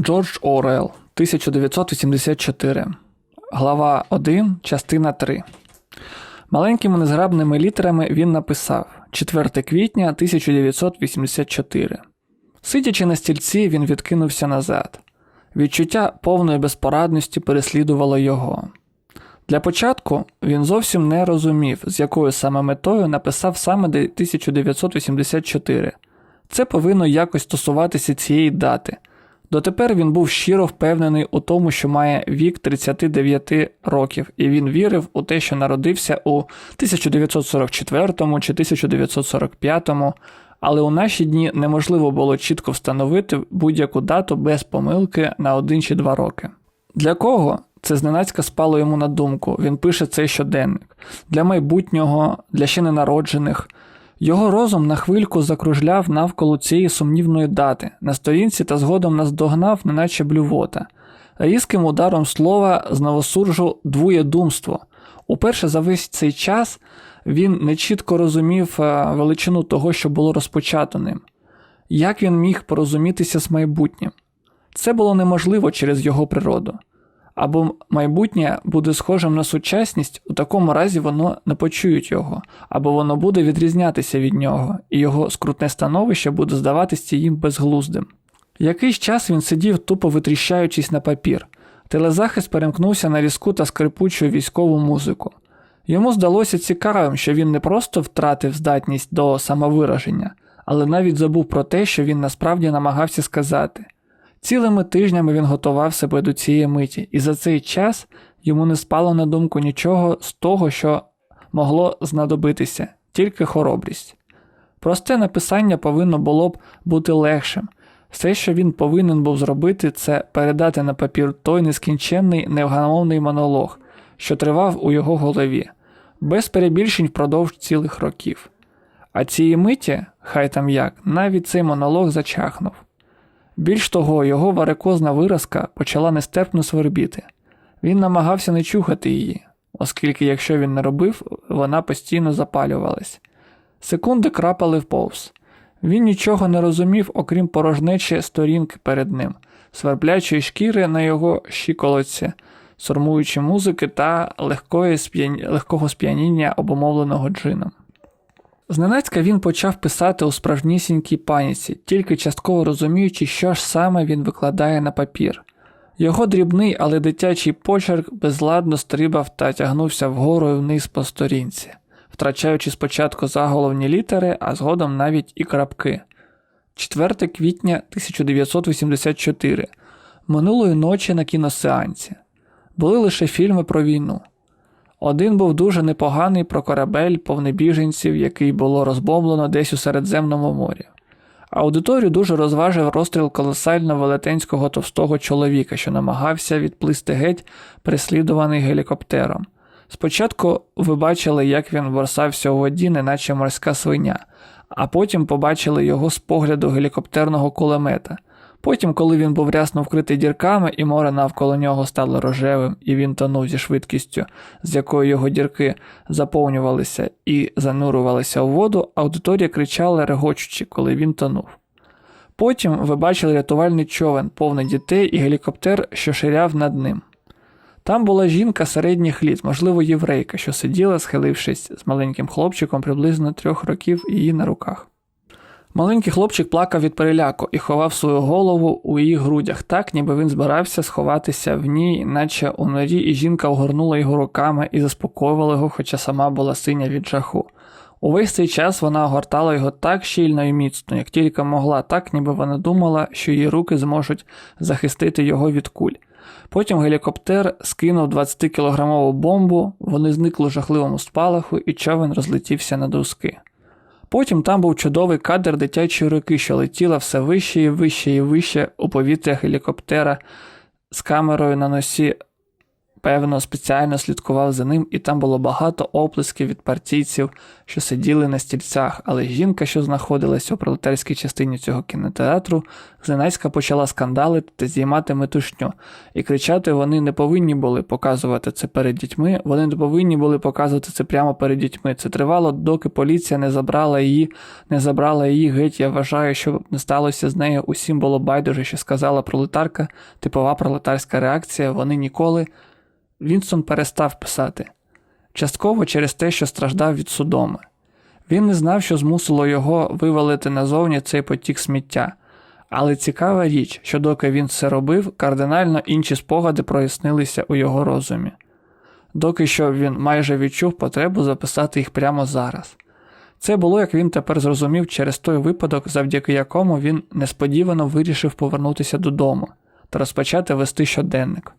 Джордж Орел, 1984. Глава 1, частина 3. Маленькими незграбними літерами він написав 4 квітня 1984. Сидячи на стільці, він відкинувся назад. Відчуття повної безпорадності переслідувало його. Для початку він зовсім не розумів, з якою саме метою написав саме 1984. Це повинно якось стосуватися цієї дати. Дотепер він був щиро впевнений у тому, що має вік 39 років, і він вірив у те, що народився у 1944 чи 1945, але у наші дні неможливо було чітко встановити будь-яку дату без помилки на один чи два роки. Для кого? Це зненацька спало йому на думку. Він пише цей щоденник для майбутнього, для ще ненароджених. Його розум на хвильку закружляв навколо цієї сумнівної дати, на сторінці та згодом наздогнав, неначе блювота. Різким ударом слова знову суржу двоєдумство. Уперше за весь цей час він нечітко розумів е, величину того, що було розпочато ним. Як він міг порозумітися з майбутнім? Це було неможливо через його природу. Або майбутнє буде схожим на сучасність, у такому разі воно не почують його, або воно буде відрізнятися від нього, і його скрутне становище буде здаватися їм безглуздим. Якийсь час він сидів, тупо витріщаючись на папір. Телезахист перемкнувся на різку та скрипучу військову музику. Йому здалося цікавим, що він не просто втратив здатність до самовираження, але навіть забув про те, що він насправді намагався сказати. Цілими тижнями він готував себе до цієї миті, і за цей час йому не спало на думку нічого з того, що могло знадобитися, тільки хоробрість. Просте написання повинно було б бути легшим. Все, що він повинен був зробити, це передати на папір той нескінченний невгамовний монолог, що тривав у його голові, без перебільшень впродовж цілих років. А цієї миті, хай там як, навіть цей монолог зачахнув. Більш того, його варикозна виразка почала нестерпно свербіти. Він намагався не чухати її, оскільки, якщо він не робив, вона постійно запалювалась. Секунди крапали вповз. Він нічого не розумів, окрім порожнечі сторінки перед ним, сверблячої шкіри на його щиколотці, сормуючи музики та легкого сп'яніння обумовленого джином. Зненацька він почав писати у справжнісінькій паніці, тільки частково розуміючи, що ж саме він викладає на папір. Його дрібний, але дитячий почерк безладно стрибав та тягнувся вгору і вниз по сторінці, втрачаючи спочатку заголовні літери, а згодом навіть і крапки. 4 квітня 1984. Минулої ночі на кіносеансі. Були лише фільми про війну. Один був дуже непоганий про корабель повний біженців, який було розбомблено десь у Середземному морі. Аудиторію дуже розважив розстріл колосально велетенського товстого чоловіка, що намагався відплисти геть, переслідуваний гелікоптером. Спочатку ви бачили, як він борсався у воді, неначе морська свиня, а потім побачили його з погляду гелікоптерного кулемета. Потім, коли він був рясно вкритий дірками, і море навколо нього стало рожевим, і він тонув зі швидкістю, з якою його дірки заповнювалися і занурювалися у воду, аудиторія кричала регочучи, коли він тонув. Потім ви бачили рятувальний човен, повний дітей і гелікоптер, що ширяв над ним. Там була жінка середніх літ, можливо, єврейка, що сиділа, схилившись з маленьким хлопчиком приблизно трьох років її на руках. Маленький хлопчик плакав від переляку і ховав свою голову у її грудях, так ніби він збирався сховатися в ній, наче у норі, і жінка огорнула його руками і заспокоювала його, хоча сама була синя від жаху. Увесь цей час вона огортала його так щільно і міцно, як тільки могла, так ніби вона думала, що її руки зможуть захистити його від куль. Потім гелікоптер скинув 20-кілограмову бомбу, вони зникли у жахливому спалаху, і човен розлетівся на доски. Потім там був чудовий кадр дитячої руки, що летіла все вище і вище і вище у повітря гелікоптера з камерою на носі певно, спеціально слідкував за ним, і там було багато оплесків від партійців, що сиділи на стільцях, але жінка, що знаходилася у пролетарській частині цього кінотеатру, зненацька почала скандалити та здіймати метушню, і кричати вони не повинні були показувати це перед дітьми, вони не повинні були показувати це прямо перед дітьми. Це тривало, доки поліція не забрала її, не забрала її геть. Я вважаю, що не сталося з нею. Усім було байдуже, що сказала пролетарка, типова пролетарська реакція. Вони ніколи. Вінсон перестав писати. Частково через те, що страждав від судоми. Він не знав, що змусило його вивалити назовні цей потік сміття. Але цікава річ, що доки він це робив, кардинально інші спогади прояснилися у його розумі. Доки що він майже відчув потребу записати їх прямо зараз. Це було, як він тепер зрозумів, через той випадок, завдяки якому він несподівано вирішив повернутися додому та розпочати вести щоденник.